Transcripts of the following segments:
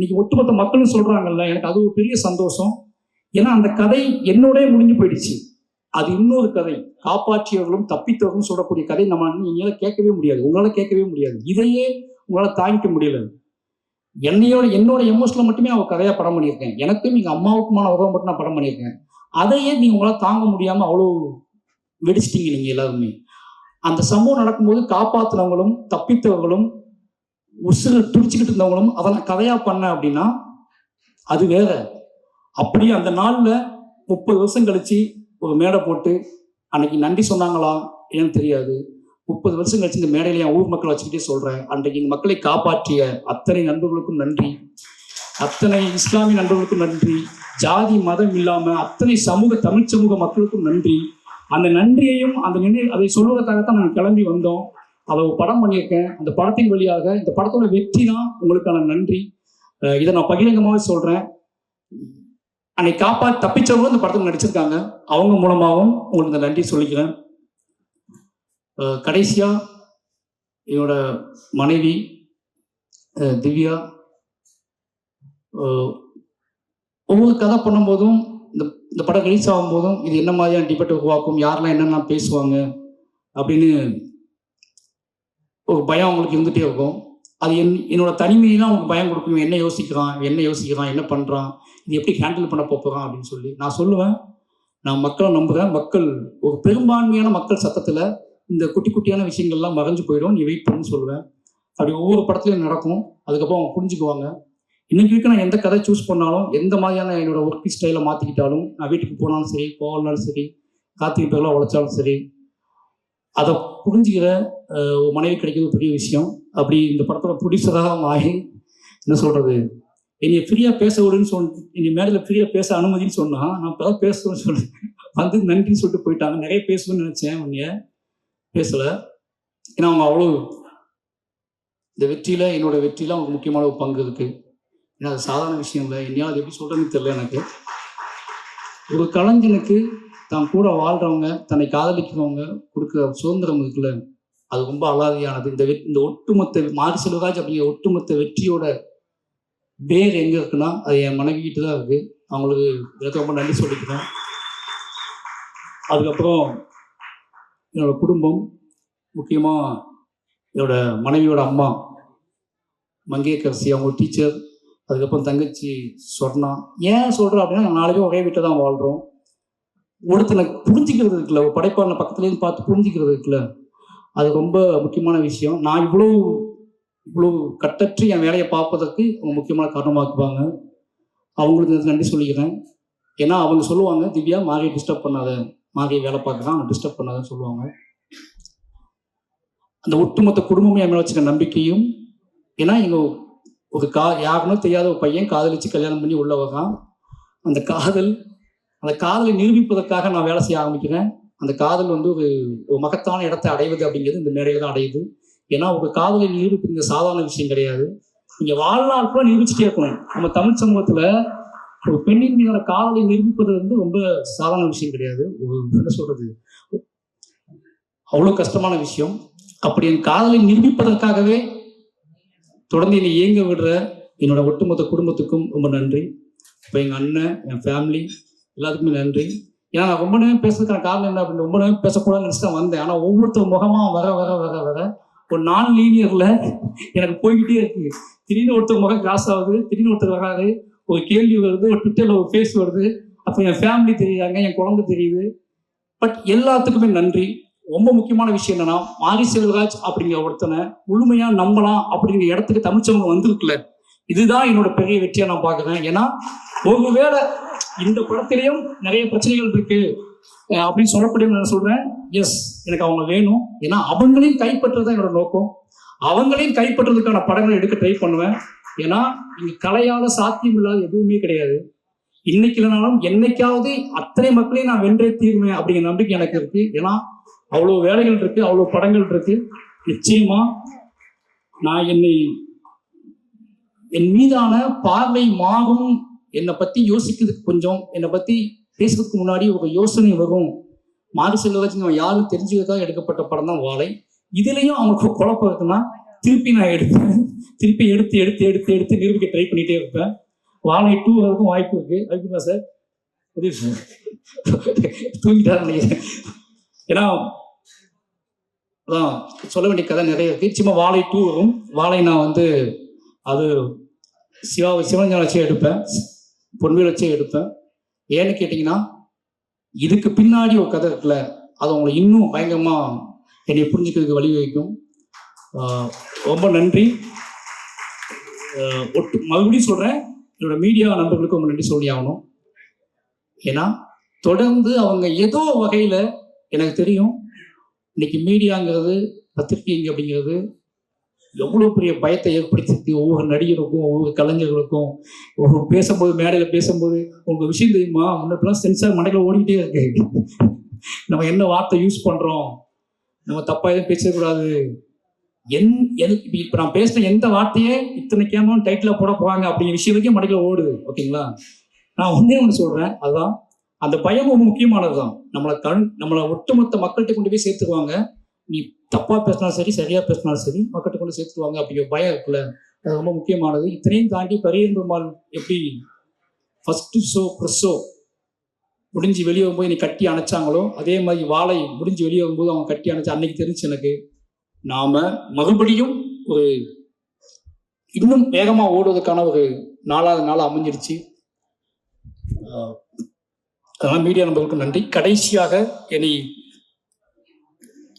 இன்னைக்கு ஒட்டுமொத்த மக்களும் சொல்றாங்கல்ல எனக்கு அது ஒரு பெரிய சந்தோஷம். ஏன்னா அந்த கதை என்னோடய முடிஞ்சு போயிடுச்சு. அது இன்னொரு கதை. காப்பாற்றியவர்களும் தப்பித்தவர்களும் சொல்லக்கூடிய கதை நம்ம நீங்களால கேட்கவே முடியாது. உங்களால கேட்கவே முடியாது. இதையே உங்களால தாங்கிக்க முடியல. என்னையோட என்னோட எமோஷனில் மட்டுமே நான் கதையாக படம் பண்ணியிருக்கேன். எனக்கும் எங்கள் அம்மாவுக்குமான உறவை மட்டும் நான் படம் பண்ணியிருக்கேன். அதையே நீங்க உங்களால் தாங்க முடியாமல் அவ்வளோ வெடிச்சிட்டீங்க நீங்கள் எல்லாருமே. அந்த சம்பவம் நடக்கும்போது காப்பாற்றினவங்களும் தப்பித்தவர்களும் உசுறு துடிச்சுக்கிட்டு இருந்தவங்களும் அதை நான் கதையா பண்ணேன் அப்படின்னா அது வேற. அப்படியே அந்த நாள்ல முப்பது வருஷம் கழிச்சு ஒரு மேடை போட்டு அன்னைக்கு நன்றி சொன்னாங்களா ஏன்னு தெரியாது. முப்பது வருஷம் கழிச்சு இந்த மேடையில என் ஊர் மக்களை வச்சுக்கிட்டே சொல்றேன். அன்றைக்கு இந்த மக்களை காப்பாற்றிய அத்தனை நண்பர்களுக்கும் நன்றி. அத்தனை இஸ்லாமிய நண்பர்களுக்கும் நன்றி. ஜாதி மதம் இல்லாம அத்தனை சமூக தமிழ் சமூக மக்களுக்கும் நன்றி. அந்த நன்றியையும் அந்த நினை அதை சொல்வதற்காகத்தான் நாங்கள் கிளம்பி வந்தோம். அதை ஒரு படம் பண்ணியிருக்கேன். அந்த படத்தின் வழியாக இந்த படத்தோட வெற்றி தான் உங்களுக்கான நன்றி. இதை நான் பகிரங்கமாகவே சொல்கிறேன் அன்னைக்கு காப்பா தப்பிச்சவங்களும் இந்த படத்தில் நடிச்சிருக்காங்க. அவங்க மூலமாகவும் உங்களுக்கு இந்த நன்றி சொல்லிக்கிறேன். கடைசியாக என்னோட மனைவி திவ்யா ஒவ்வொரு கதை பண்ணும்போதும் இந்த இந்த படம் ரிலீஸ் ஆகும்போதும் இது என்ன மாதிரியான டிபெட் உருவாக்கும் யாரெல்லாம் என்னென்ன பேசுவாங்க அப்படின்னு ஒரு பயம் அவங்களுக்கு இருந்துகிட்டே இருக்கும். அது என் என்னோட தனிமையெல்லாம் அவங்களுக்கு பயம் கொடுக்கும். என்ன யோசிக்கிறான்? என்ன யோசிக்கிறான்? என்ன பண்ணுறான் இது எப்படி ஹேண்டில் பண்ண போகிறான் அப்படின்னு சொல்லி நான் சொல்லுவேன். நான் மக்களை நம்புகிறேன் மக்கள் ஒரு பெரும்பான்மையான மக்கள் சத்தத்தில் இந்த குட்டி குட்டியான விஷயங்கள்லாம் மறைஞ்சு போயிடும். நீ வெயிட் பண்ணு சொல்லுவேன். அப்படி ஒவ்வொரு படத்துலையும் நடக்கும். அதுக்கப்புறம் அவங்க புரிஞ்சுக்குவாங்க. இன்னைக்கு வரைக்கும் நான் எந்த கதை சூஸ் பண்ணாலும் எந்த மாதிரியான என்னோட ஒர்க் ஸ்டைலை மாற்றிக்கிட்டாலும் நான் வீட்டுக்கு போனாலும் சரி போகலனாலும் சரி கார்த்திகை உழைச்சாலும் சரி அதை புரிஞ்சுக்கிற மனைவி கிடைக்கிறது பெரிய விஷயம். அப்படி இந்த படத்தோட ப்ரொடியூசராக ஆகி என்ன சொல்கிறது என்னை ஃப்ரீயாக பேச விடுன்னு சொல் என்னை மேடையில் ஃப்ரீயாக பேச அனுமதின்னு சொன்னால் நான் இப்போ பேசுவேன்னு சொல்லி வந்து நன்றி சொல்லிட்டு போயிட்டாங்க. நிறைய பேசுவேன்னு நினச்சேன் உன்னைய. பேசலை. ஏன்னா அவங்க அவ்வளோ இந்த வெற்றியில் என்னோட வெற்றியில் அவங்களுக்கு முக்கியமான ஒரு பங்கு இருக்குது ஏன்னா அது சாதாரண விஷயம் இல்லை. என்னையால் அது எப்படி சொல்கிறேன்னு தெரியல எனக்கு. ஒரு கலைஞனுக்கு தான் கூட வாழ்கிறவங்க தன்னை காதலிக்கிறவங்க கொடுக்குற சுதந்திரம் இருக்குல்ல? அது ரொம்ப அலாதியானது இந்த வெ- இந்த ஒட்டுமொத்த மாரி செல்வராஜ் அப்படிங்கிற ஒட்டுமொத்த வெற்றியோட வேர் எங்கே இருக்குன்னா அது என் மனைவி கிட்ட தான் இருக்குது அவங்களுக்கு எனக்கு ரொம்ப நன்றி சொல்லிக்கிறேன். அதுக்கப்புறம் என்னோட குடும்பம் முக்கியமாக என்னோட மனைவியோட அம்மா மங்கேக்கரசி அவங்க டீச்சர் அதுக்கப்புறம் தங்கச்சி சொர்ணா. ஏன் சொல்கிறோம் அப்படின்னா நாலு பேரும் ஒரே வீட்டில் தான் வாழ்கிறோம் ஒருத்தனை புரிஞ்சிக்கிறது இருக்குல்ல ஒரு படைப்பாளனை பக்கத்துலேருந்து பார்த்து புரிஞ்சிக்கிறது இருக்குல்ல அது ரொம்ப முக்கியமான விஷயம். நான் இவ்வளோ இவ்வளோ கட்டற்று என் வேலையை பார்ப்பதற்கு அவங்க முக்கியமான காரணமாக்குவாங்க அவங்களுக்கு நன்றி சொல்லிக்கிறேன். ஏன்னா அவங்க சொல்லுவாங்க திவ்யா மாரியை டிஸ்டர்ப் பண்ணாத. மாரியை வேலை பார்க்கலாம் அவனை டிஸ்டர்ப் பண்ணாதன்னு சொல்லுவாங்க. அந்த ஒட்டுமொத்த குடும்பமே என் மேலே வச்சுக்க நம்பிக்கையும் ஏன்னா எங்கள் ஒரு கா யாருன்னு தெரியாத ஒரு பையன் காதலிச்சு கல்யாணம் பண்ணி உள்ள வரான் அந்த காதல் அந்த காதலை நிரூபிப்பதற்காக நான் வேலை செய்ய ஆரம்பிக்கிறேன். அந்த காதல் வந்து ஒரு ஒரு மகத்தான இடத்தை அடைவது அப்படிங்கிறது இந்த மேடையில தான் அடையுது. ஏன்னா ஒரு காதலை நிரூபிப்பது சாதாரண விஷயம் கிடையாது. நீங்க வாழ்நாள் கூட நிரூபிச்சுட்டே இருக்கணும். நம்ம தமிழ் சமூகத்துல ஒரு பெண்ணின் மீதான காதலை நிரூபிப்பது வந்து ரொம்ப சாதாரண விஷயம் கிடையாது. என்ன சொல்றது? அவ்வளவு கஷ்டமான விஷயம். அப்படி என் காதலை நிரூபிப்பதற்காகவே தொடர்ந்து என்னை இயங்க விடுற என்னோட ஒட்டுமொத்த குடும்பத்துக்கும் ரொம்ப நன்றி. இப்போ எங்கள் அண்ணன் என் ஃபேமிலி எல்லாத்துக்குமே நன்றி. ஏன்னா நான் ரொம்ப நேரம் பேசுறதுக்கான காரணம் என்ன அப்படின்னு ரொம்ப நேரம் பேசக்கூடாதுன்னு நினச்சி தான் வந்தேன். ஆனால் ஒவ்வொருத்தர் முகமா வர வர வர வர ஒரு நான் லீனியர்ல எனக்கு போய்கிட்டே இருக்கு. திடீர்னு ஒருத்தர் முகம் கிராஸ் ஆகுது திடீர்னு ஒருத்தர் வராது ஒரு கேள்வி வருது ஒரு ட்விட்டரில் ஒரு ஃபேஸ் வருது அப்போ என் ஃபேமிலி தெரியுறாங்க என் குழந்தை தெரியுது. பட் எல்லாத்துக்குமே நன்றி. ரொம்ப முக்கியமான விஷயம் என்னன்னா மாரி செல்வராஜ் அப்படிங்கிற ஒருத்தனை முழுமையா நம்பலாம் அப்படிங்கிற இடத்துக்கு தமிழ்ச்சவங்க வந்திருக்குல்ல இதுதான் என்னோட பெரிய வெற்றியா நான் பார்க்குறேன். ஏன்னா ஒருவேளை இந்த படத்திலையும் நிறைய பிரச்சனைகள் இருக்கு. அப்படின்னு சொல்லக்கூடிய நான் சொல்றேன். எஸ் எனக்கு அவங்க வேணும். ஏன்னா அவங்களையும் கைப்பற்றுறது என்னோட நோக்கம். அவங்களையும் கைப்பற்றுறதுக்கான படங்களை எடுக்க ட்ரை பண்ணுவேன். ஏன்னா இங்க கலையால சாத்தியம் இல்லாத எதுவுமே கிடையாது. இன்னைக்கு இல்லைனாலும் என்னைக்காவது அத்தனை மக்களையும் நான் வென்றே தீர்வேன் அப்படிங்கிற நம்பிக்கை எனக்கு இருக்கு. ஏன்னா அவ்வளோ வேலைகள் இருக்கு அவ்வளோ படங்கள் இருக்கு. நிச்சயமா நான் என்னை என் மீதான பார்வை மாறும் என்னை பத்தி யோசிக்கிறதுக்கு கொஞ்சம் என்னை பத்தி பேசுறதுக்கு முன்னாடி ஒரு யோசனை வரும். மாறு செல்வராஜன் அவன் யாரும் தெரிஞ்சுக்கிறதுக்காக எடுக்கப்பட்ட படம் தான் வாழை. இதுலயும் அவங்களுக்கு குழப்பம் இருக்குன்னா திருப்பி நான் எடுப்பேன். திருப்பி எடுத்து எடுத்து எடுத்து எடுத்து நிரூபிக்க ட்ரை பண்ணிட்டே இருப்பேன். வாழை டூ வரதுக்கும் வாய்ப்பு இருக்கு. அதுக்குமா சார் புரியுது தூங்கிட்டாரு நினைக்கிறேன் ஏன்னா அதான் சொல்ல வேண்டிய கதை நிறைய இருக்கு. சும்மா வாழை டூ வரும். வாழை நான் வந்து அது சிவா சிவஞான வச்சே எடுப்பேன். பொன்வேல் வச்சே எடுப்பேன் ஏன்னு கேட்டிங்கன்னா இதுக்கு பின்னாடி ஒரு கதை இருக்குல்ல அது உங்களை இன்னும் பயங்கரமாக என்னை புரிஞ்சுக்கிறதுக்கு வழிவகுக்கும் ஆஹ் ரொம்ப நன்றி. ஒட்டு மறுபடியும் சொல்கிறேன் என்னோட மீடியா நண்பர்களுக்கு ரொம்ப நன்றி சொல்லி ஆகணும். ஏன்னா தொடர்ந்து அவங்க ஏதோ வகையில் எனக்கு தெரியும் இன்னைக்கு மீடியாங்கிறது பத்திரிகைங்க அப்படிங்கிறது எவ்வளோ பெரிய பயத்தை ஏற்படுத்தி ஒவ்வொரு நடிகருக்கும் ஒவ்வொரு கலைஞர்களுக்கும் ஒவ்வொரு பேசும்போது மேடையில் பேசும்போது உங்களுக்கு விஷயம் தெரியுமா? முன்னப்பெல்லாம் சென்சார் மண்டையில் ஓடிக்கிட்டே இருக்கு. நம்ம என்ன வார்த்தை யூஸ் பண்ணுறோம் நம்ம தப்பாக எதுவும் பேசக்கூடாது. என் எது- இப்போ இப்போ நான் பேசின எந்த வார்த்தையே இத்தனை கேமரா டைட்டில் போட போறாங்க அப்படிங்கிற விஷயம் வரைக்கும் மடையில் ஓடுது ஓகேங்களா? நான் ஒன்றே ஒன்று சொல்கிறேன் அதுதான் அந்த பயம் ரொம்ப முக்கியமானதுதான். நம்மளை கண் நம்மளை ஒட்டுமொத்த மக்கள்கிட்ட கொண்டு போய் சேர்த்துக்குவாங்க. நீ தப்பாக பேசினாலும் சரி சரியாக பேசினாலும் சரி மக்கள்கிட்ட கொண்டு சேர்த்துருவாங்க அப்படிங்கிற பயம் இருக்குல்ல? அது ரொம்ப முக்கியமானது. இத்தனையும் தாண்டி பரியன் பெருமாள் எப்படி ஃபஸ்ட்டு ஷோ ப்ரெஸ் ஷோ முடிஞ்சு வெளியே வரும்போது என்னை கட்டி அணைச்சாங்களோ அதே மாதிரி வாழை முடிஞ்சு வெளியே வரும்போது அவங்க கட்டி அணைச்சா அன்னைக்கு தெரிஞ்சு எனக்கு நாம மறுபடியும் ஒரு இன்னும் வேகமாக ஓடுவதற்கான ஒரு நாலாவது நாள் அமைஞ்சிருச்சு. அதனால் அதெல்லாம் மீடியா நண்பர்களுக்கு நன்றி. கடைசியாக என்னை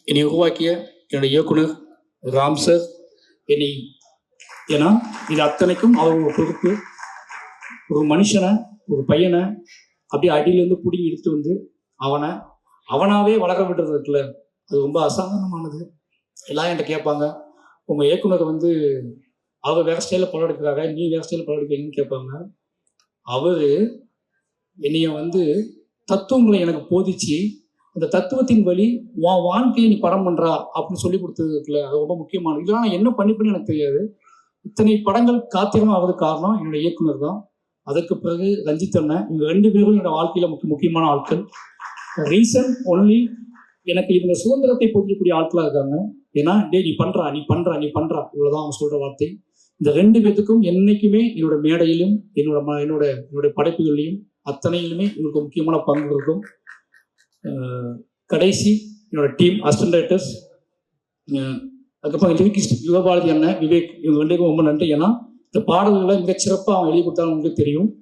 என்னை உருவாக்கிய என்னுடைய இயக்குனர் ராம் சார். என்னை ஏன்னா இது அத்தனைக்கும் அவர் ஒரு பொறுப்பு. ஒரு மனுஷனை ஒரு பையனை அப்படியே அடியிலேருந்து பிடிங்கி எடுத்து வந்து அவனை அவனாவே வளர விடுறது இருக்குல்ல. அது ரொம்ப அசாதாரணமானது. எல்லாம் என்கிட்ட கேட்பாங்க. உங்கள் இயக்குனர் வந்து அவர் வேற ஸ்டைலில் படம் எடுக்கிறாங்க நீ வேற ஸ்டைலில் படம் எடுக்கிறீங்கன்னு கேட்பாங்க. அவர் என்னைய வந்து தத்துவங்களை எனக்கு போதிச்சு அந்த தத்துவத்தின் வழி உன் வாழ்க்கையை நீ படம் பண்றா அப்படின்னு சொல்லி கொடுத்ததுல அது ரொம்ப முக்கியமானது. இதெல்லாம் நான் என்ன பண்ணி பண்ணி எனக்கு தெரியாது. இத்தனை படங்கள் காத்திரம் ஆவதுக்கு காரணம் என்னோட இயக்குனர் தான். அதுக்கு பிறகு ரஞ்சித் அண்ணன் இவங்க ரெண்டு பேரும் என்னோட வாழ்க்கையில முக்கிய முக்கியமான ஆட்கள். ரீசன் ஒன்லி எனக்கு இவங்க சுதந்திரத்தை போதிக்கக்கூடிய ஆட்களாக இருக்காங்க. ஏன்னா டேய் நீ பண்றா நீ பண்றா நீ பண்றா இவ்வளவுதான் அவங்க சொல்ற வார்த்தை. இந்த ரெண்டு பேத்துக்கும் என்னைக்குமே என்னோட மேடையிலும் என்னோட ம- என்னோட என்னோட படைப்புகளிலும் அத்தனையிலுமே இவங்களுக்கு முக்கியமான பங்கு இருக்கும். கடைசி என்னோட டீம் அசிஸ்டன்ட் அதுக்கப்புறம் லிரிக்கிஸ்ட் யுவபாரதி அண்ணன் விவேக் இவங்க ரெண்டுக்கும் ரொம்ப நன்றி. ஏன்னா இந்த பாடல்களை மிகச்சிறப்பாக அவங்க எழுதி கொடுத்தாலும் உங்களுக்கு தெரியும்.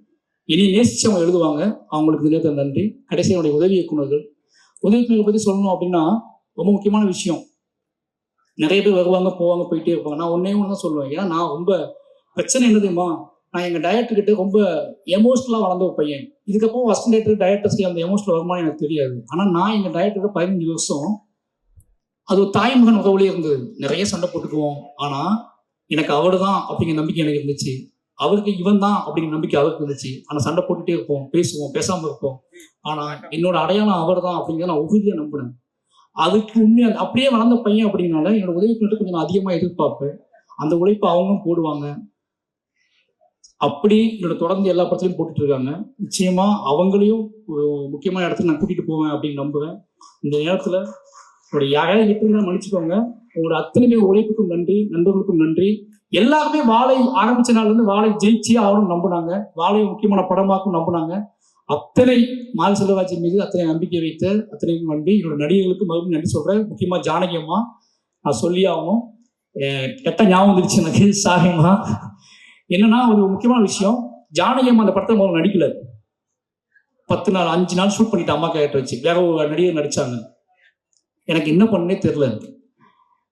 இனி நேசிச்சு அவங்க எழுதுவாங்க. அவங்களுக்கு இந்த நன்றி. கடைசி என்னுடைய உதவி இயக்குநர்கள். உதவி இயக்குனர்கள் பற்றி சொல்லணும் அப்படின்னா ரொம்ப முக்கியமான விஷயம். நிறைய பேர் வருவாங்க போவாங்க போயிட்டே இருப்பாங்க. நான் ஒன்னே ஒன்று தான் சொல்லுவேன். ஏன்னா நான் ரொம்ப பிரச்சனை என்ன தெரியுமா? நான் எங்கள் டயட்டு கிட்ட ரொம்ப எமோஷ்னலாக வளர்ந்த ஒரு பையன். இதுக்கப்புறம் ஃபஸ்ட் டேட்டு டயட்டஸ்க்கு அந்த எமோஷனல் வருமானம் எனக்கு தெரியாது. ஆனால் நான் எங்கள் டயட்டு பதினஞ்சு வருஷம் அது ஒரு தாய்மகன் உதவிலே இருந்தது. நிறைய சண்டை போட்டுக்குவோம். ஆனால் எனக்கு அவர் தான் அப்படிங்கிற நம்பிக்கை எனக்கு இருந்துச்சு. அவருக்கு இவன் தான் அப்படிங்கிற நம்பிக்கை அவருக்கு இருந்துச்சு. ஆனால் சண்டை போட்டுகிட்டே இருப்போம் பேசுவோம் பேசாமல் இருப்போம். ஆனால் என்னோட அடையாளம் அவர் தான் அப்படிங்கிறத நான் உறுதியாக நம்பினேன் அதுக்கு உண்மையாக அப்படியே வளர்ந்த பையன் அப்படிங்கனால என்னோட உதவி கொஞ்சம் நான் அதிகமாக எதிர்பார்ப்பேன். அந்த உழைப்பு அவங்களும் போடுவாங்க. அப்படி என்னோட தொடர்ந்து எல்லா படத்துலையும் போட்டுட்டு இருக்காங்க. நிச்சயமா அவங்களையும் முக்கியமான இடத்துல நான் கூட்டிட்டு போவேன் அப்படின்னு நம்புவேன். இந்த நேரத்துல ஒரு யாராவது எப்படி மன்னிச்சுக்கோங்க. உங்களோட அத்தனை பேர் உழைப்புக்கும் நன்றி நண்பர்களுக்கும் நன்றி. எல்லாருமே வாழை ஆரம்பிச்ச நாள்ல இருந்து வாழை ஜெயிச்சு அவரும் நம்பினாங்க. வாழை முக்கியமான படமாக்கும் நம்பினாங்க. அத்தனை மால் செல்வராஜ் மீது அத்தனை நம்பிக்கை வைத்த அத்தனை நன்றி. என்னோட நடிகர்களுக்கு மறுபடியும் நன்றி சொல்றேன். முக்கியமா ஜானகி அம்மா நான் சொல்லி ஆகணும். கெட்ட ஞாபகம் வந்துருச்சு எனக்கு. சாரிம்மா என்னன்னா ஒரு முக்கியமான விஷயம். ஜானகி அம்மா அந்த படத்தை முதல்ல நடிக்கல. பத்து நாள் அஞ்சு நாள் ஷூட் பண்ணிட்டு அம்மா கேட்ட வச்சு. வேற ஒரு நடிகர் நடிச்சாங்க. எனக்கு என்ன பண்ணனே தெரில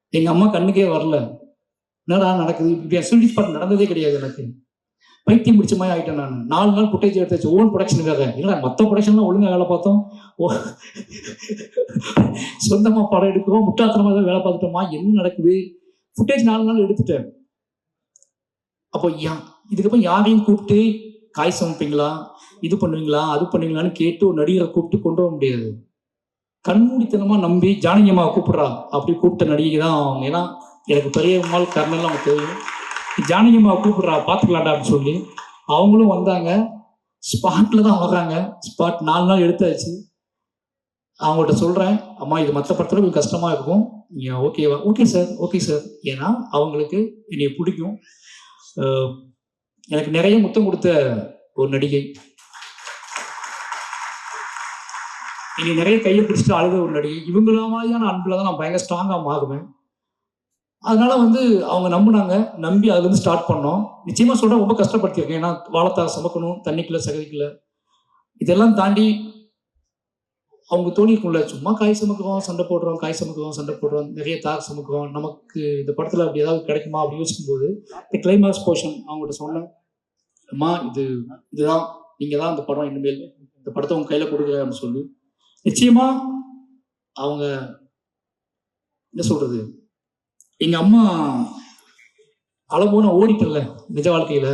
எங்க அம்மா கண்ணுக்கே வரல. என்னடா நடக்குது? இப்படி சுருடி படம் நடந்ததே கிடையாது எனக்கு. பைத்தியம் பிடிச்ச மாதிரி ஆகிட்டேன் நான். நாலு நாள் ஃபுட்டேஜ் எடுத்து வச்சு ஓன் ப்ரொடக்ஷன் வேற. இல்லை மற்ற ப்ரொடக்ஷன்லாம் ஒழுங்காக வேலை பார்த்தோம்? ஓ படம் எடுக்கிறோம் முட்டாத்தனமாக வேலை பார்த்துட்டோமா? என்ன நடக்குது? ஃபுட்டேஜ் நாலு நாள் எடுத்துட்டேன். அப்போ யா இதுக்கப்புறம் யாரையும் கூப்பிட்டு காய் சமைப்பீங்களா? இது பண்ணுவீங்களா? அது பண்ணுவீங்களான்னு கேட்டு ஒரு நடிகரை கூப்பிட்டு கொண்டு வர முடியாது. கண்மூடித்தனமா நம்பி ஜானகி அம்மாவை கூப்பிடுறா. அப்படி கூப்பிட்ட நடிகை தான் அவங்க. ஏன்னா எனக்கு பெரியம்மாள் கர்னெல்லாம் அவங்க தெரியும். ஜானகி அம்மாவை கூப்பிடுறா பார்த்துக்கலாம்டா அப்படின்னு சொல்லி. அவங்களும் வந்தாங்க. ஸ்பாட்ல தான் வர்றாங்க. ஸ்பாட் நாலு நாள் எடுத்தாச்சு. அவங்கள்ட்ட சொல்கிறேன் அம்மா இது மற்ற படத்தில் கொஞ்சம் கஷ்டமாக இருக்கும். நீங்கள் ஓகேவா ஓகே சார் ஓகே சார் ஏன்னா அவங்களுக்கு என்னை பிடிக்கும். எனக்கு நிறைய முத்தம் கொடுத்த ஒரு நடிகை. இனி நிறைய கையை பிடிச்சிட்டு அழுத ஒரு நடிகை. இவங்கள மாதிரியான அன்பில் தான் நான் பயங்கர ஸ்ட்ராங்காக மாறுவேன். அதனால வந்து அவங்க நம்பினாங்க. நம்பி அதுலேருந்து ஸ்டார்ட் பண்ணோம். நிச்சயமாக சொல்கிறேன் ரொம்ப கஷ்டப்படுத்தியிருக்கேன். ஏன்னா வாழைத்தார் சமக்கணும் தண்ணிக்குள்ள சகதிக்குள்ள. இதெல்லாம் தாண்டி அவங்க தோணிக்குள்ள சும்மா காய் சமக்குவோம் சண்டை போடுறோம் காய் சமக்குவோம் சண்டை போடுறோம் நிறைய தார் சமக்குவோம் நமக்கு இந்த படத்துல அப்படி ஏதாவது கிடைக்குமா அப்படி யோசிக்கும்போது இந்த கிளைமாக்ஸ் போர்ஷன் அவங்ககிட்ட சொன்னேன். அம்மா இது இதுதான் நீங்க தான் இந்த படம் இனிமேல் இந்த படத்தை உங்க கையில கொடுக்குற அப்படின்னு சொல்லி. நிச்சயமா அவங்க என்ன சொல்றது எங்க அம்மா அளவோன ஓடிட்டல நிஜ வாழ்க்கையில.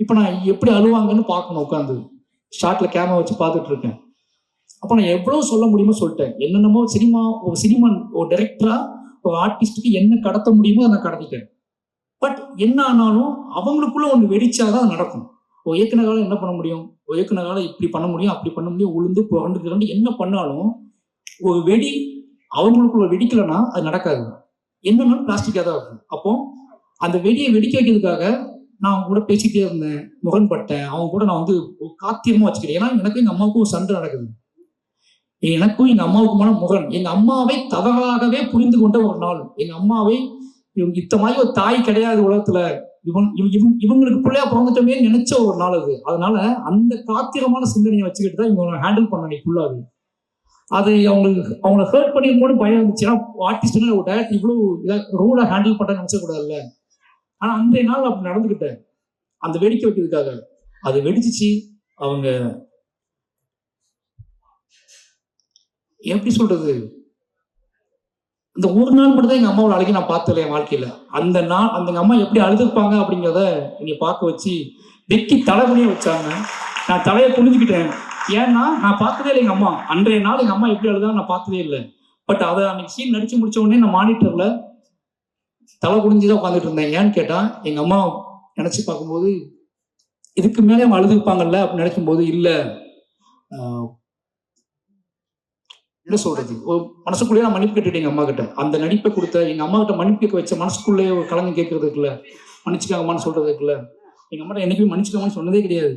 இப்ப நான் எப்படி அழுவாங்கன்னு பார்க்கணும் உட்காந்து ஷார்ட்ல கேமரா வச்சு பார்த்துட்டு இருக்கேன். அப்போ நான் எவ்வளவு சொல்ல முடியுமோ சொல்லிட்டேன். என்னென்னமோ சினிமா ஒரு சினிமா ஒரு டைரக்டரா ஒரு ஆர்டிஸ்டுக்கு என்ன கடத்த முடியுமோ அதை நான் கடத்திட்டேன். பட் என்ன ஆனாலும் அவங்களுக்குள்ள ஒன்று வெடிச்சாதான் நடக்கும். ஒரு இயக்குனரால என்ன பண்ண முடியும்? ஒரு இயக்குனரால இப்படி பண்ண முடியும் அப்படி பண்ண முடியும் உளுந்து புரண்டு கிரண்டு என்ன பண்ணாலும் ஒரு வெடி அவங்களுக்குள்ள வெடிக்கலைன்னா அது நடக்காது. என்னன்னாலும் பிளாஸ்டிக்காக தான் இருக்கும். அப்போ அந்த வெடியை வெடிக்க வைக்கிறதுக்காக நான் அவங்க கூட பேசிக்கிட்டே இருந்தேன் முரண்பட்டேன். அவங்க கூட நான் வந்து ஒரு காத்தியமா வச்சுக்கிறேன் ஏன்னா எனக்கு எங்க அம்மாவுக்கும் சண்டை நடக்குது. எனக்கும் எங்க அம்மாவுக்குமான முரண் எங்க அம்மாவை தவறாகவே புரிந்து கொண்ட ஒரு நாள். எங்க அம்மாவை இவங்க இத்த மாதிரி ஒரு தாய் கிடையாது உலகத்துல. இவன் இவன் இவங்களுக்கு பிள்ளையா பிறந்துட்டோமே நினைச்ச ஒரு நாள் அது. அதனால அந்த காத்திரமான சிந்தனையை வச்சுக்கிட்டு தான் இவங்க ஹேண்டில் பண்ணி ஃபுல்லாது அது அவங்களுக்கு அவங்கள ஹர்ட் பண்ணிருக்கும்போது பயம் இருந்துச்சுன்னா ஏன்னா ஆர்டிஸ்ட் ஒரு டேரக்ட் இவ்வளவு ரூலை ஹேண்டில் பண்ண நினச்சக்கூடாதுல்ல. ஆனா அன்றைய நாள் அப்படி நடந்துக்கிட்டேன் அந்த வெடிக்க வைக்கிறதுக்காக. அது வெடிச்சிச்சு. அவங்க எப்படி சொல்றது? இந்த ஒரு நாள் மட்டும் தான் எங்க அம்மாவோட அழகி நான் பார்த்தல என் வாழ்க்கையில. அந்த நாள் அந்த எங்கள் அம்மா எப்படி அழுதுப்பாங்க அப்படிங்கிறத என்னை பார்க்க வச்சு வெக்கி தலைமுடிய வச்சாங்க. நான் தலையை குனிஞ்சுக்கிட்டேன். ஏன்னா நான் பார்த்ததே இல்லை எங்க அம்மா. அன்றைய நாள் எங்க அம்மா எப்படி அழுதா நான் பார்த்ததே இல்லை. பட் அதை அன்னைக்கு சீன் நடிச்சு முடிச்ச உடனே நான் மானிட்டர்ல தலை குடிஞ்சுதான் உட்காந்துட்டு இருந்தேன். ஏன்னு கேட்டா எங்க அம்மா நினைச்சு பார்க்கும்போது இதுக்கு மேலே அவங்க அழுதுப்பாங்கல்ல அப்படின்னு நினைக்கும் போது இல்லை என்ன சொல்றது? ஒரு மனசுக்குள்ளேயே நான் மன்னிப்பு கேட்டுட்டேன் எங்க அம்மா கிட்ட அந்த நடிப்பை கொடுத்த எங்க அம்மா கிட்ட மன்னிப்பு கேட்க வச்ச மனசுக்குள்ளேயே ஒரு கலந்து கேட்கறதுக்குல மன்னிச்சுக்காங்கம்மான்னு சொல்றதுக்குல எங்க அம்மா என்னைக்குமே மன்னிச்சுக்காமன்னு சொன்னதே கிடையாது.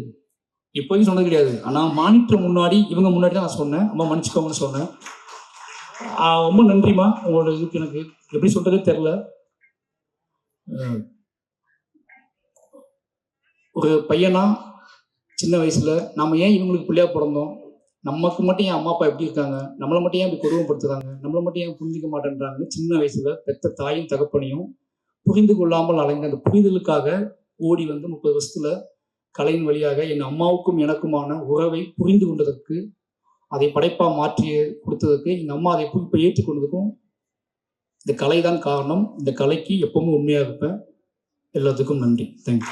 இப்போதையும் சொன்னது கிடையாது. ஆனா மானிட்டர் முன்னாடி இவங்க முன்னாடி தான் நான் சொன்னேன். அம்மா மன்னிச்சுக்கோங்கன்னு சொன்னேன். ரொம்ப நன்றிம்மா. உங்களோட இதுக்கு எனக்கு எப்படி சொல்றதே தெரியல. ஒரு பையனா சின்ன வயசுல நம்ம ஏன் இவங்களுக்கு பிள்ளையா பிறந்தோம்? நமக்கு மட்டும் என் அம்மா அப்பா எப்படி இருக்காங்க? நம்மளை மட்டும் ஏன் இப்படி கொடுமைப்படுத்துறாங்க? நம்மளை மட்டும் ஏன் புரிஞ்சிக்க மாட்டேன்றாங்கன்னு சின்ன வயசுல பெத்த தாயும் தகப்பனையும் புரிந்து கொள்ளாமல் அலைந்த அந்த புரிதலுக்காக ஓடி வந்து முப்பது வருஷத்துல கலையின் வழியாக என் அம்மாவுக்கும் எனக்குமான உறவை புரிந்து கொண்டதற்கு அதை படைப்பா மாற்றி கொடுத்ததற்கு எங்க அம்மா அதை இப்ப ஏற்றுக்கொண்டதுக்கும் இந்த கலை தான் காரணம். இந்த கலைக்கு எப்பவும் உண்மையாக இருப்பேன். எல்லாத்துக்கும் நன்றி. தேங்க்யூ